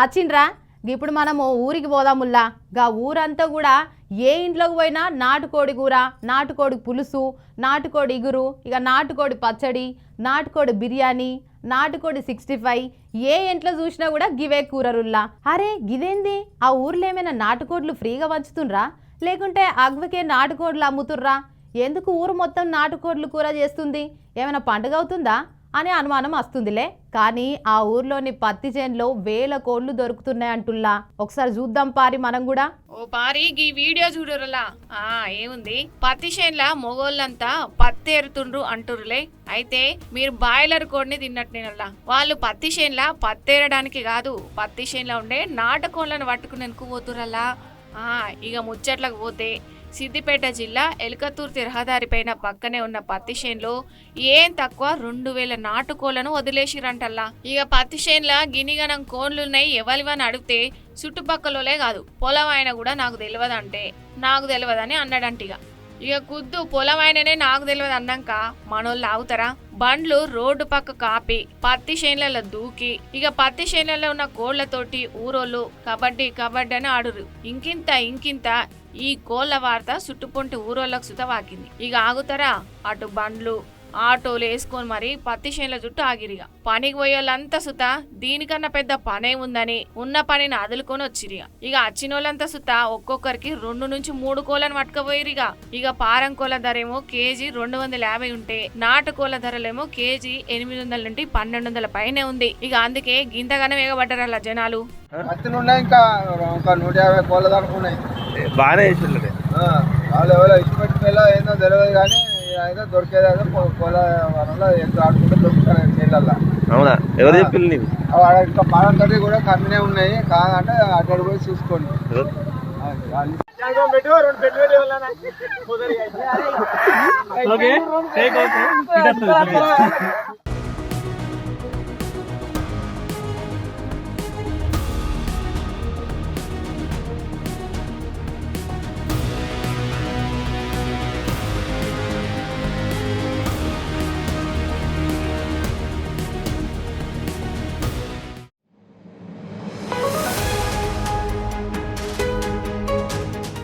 వచ్చిండ్రా ఇప్పుడు మనము ఊరికి పోదాముల్లా గా ఊరంతా కూడా ఏ ఇంట్లోకి పోయినా నాటుకోడి కూర నాటుకోడి పులుసు నాటుకోడి ఇగురు ఇక నాటుకోడి పచ్చడి నాటుకోడి బిర్యానీ నాటుకోడి సిక్స్టీ ఫైవ్ ఏ ఇంట్లో చూసినా కూడా గివే కూరరుల్లా అరే గిదేంది? ఆ ఊర్లో ఏమైనా నాటుకోడ్లు ఫ్రీగా పంచుతుండ్రా? లేకుంటే అగ్వకే నాటుకోడ్లు అమ్ముతుర్రా? ఎందుకు ఊరు మొత్తం నాటుకోడ్లు కూర చేస్తుంది? ఏమైనా పండుగ అవుతుందా? అనే అనుమానం వస్తుందిలే. కానీ ఆ ఊర్లోని పత్తి చేనులో వేల కోళ్ళు దొరుకుతున్నాయంటుల్లా ఒకసారి చూద్దాం పారి మనం కూడా. ఓ పారి ఈ వీడియో చూడరులా. ఆ ఏముంది? పత్తి చేనులా మొగోళ్ళంతా పత్తి ఎరుతుండ్రు అంటురులే. అయితే మీరు బాయిలర్ కోడిని తిన్నట్టునేనల్లా వాళ్ళు పత్తి చేనులా పత్తేరడానికి కాదు పత్తి చేనులో ఉండే నాటకోళ్ళను పట్టుకుని పోతురల్లా ఇక ముచ్చట్లకు పోతే సిద్దిపేట జిల్లా ఎలకతుర్తి రహదారిపైన పక్కనే ఉన్న పత్తి చేనులో ఏం తక్కువ రెండు వేల నాటుకోళ్ళను వదిలేసిరంటల్లా. ఇక పత్తి చేనుల గినిగనం కోన్లున్నాయి ఎవరివని అడిగితే చుట్టుపక్కలలే కాదు పొలం ఆయన కూడా నాకు తెలియదంటే నాకు తెలియదని అన్నాడంట ఇక ఇక కుద్దు పొలం ఆయననే నాకు తెలియదు అన్నాక మనోళ్ళు ఆగుతారా? బండ్లు రోడ్డు పక్క కాపి పత్తి చేనులలో దూకి ఇక పత్తి చేనులలో ఉన్న కోళ్ళతోటి ఊరోళ్ళు కబడ్డీ కబడ్డీ అని ఆడురు ఇంకింత ఇంకింత ఈ కోళ్ళ వార్త చుట్టుపొంటి ఊరోళ్ళకు సుత వాకింది ఇక ఆగుతారా? అటు బండ్లు ఆటోలు వేసుకొని మరి పత్తి చేనుల చుట్టూ ఆగిరిగా. పనికి పోయేళ్ళంతా సుత దీనికన్నా పెద్ద పనే ఉందని ఉన్న పనిని అదులుకొని వచ్చిరిగా. ఇక వచ్చిన వాళ్ళంతా సుత ఒక్కొక్కరికి రెండు నుంచి మూడు కోళ్ళను పట్టుకపోయిరిగా. ఇక పారం కోళ్ళ ధర ఏమో కేజీ రెండు వందల యాభై ఉంటే నాటు కోళ్ళ ధరలేమో కేజీ ఎనిమిది వందల నుండి పన్నెండు వందల పైనే ఉంది. ఇక అందుకే గింతగానే వేగబడ్డారಲ್ಲ జనాలు. ఇంకా ఒక నూట యాభై కోళ్ళ దాకా ఉన్నాయి. బాగానే చేసిండే ఆ, వాళ్ళు ఎవరో ఇష్టపెట్టుకెళ్ళో ఏందో తెలియదు కానీ అయితే దొరికేది అయితే కో- కోళ్ళ వరంలో ఎంత ఆడుకుంటే దొరుకుతారు నీళ్ళల్లో అవునా? ఎవరు చెప్పింది నీకు ఇంకా పాలం తోటి కూడా కమ్మినే ఉన్నాయి. కాదంటే అక్కడ పోయి చూసుకోండి? ఓకే.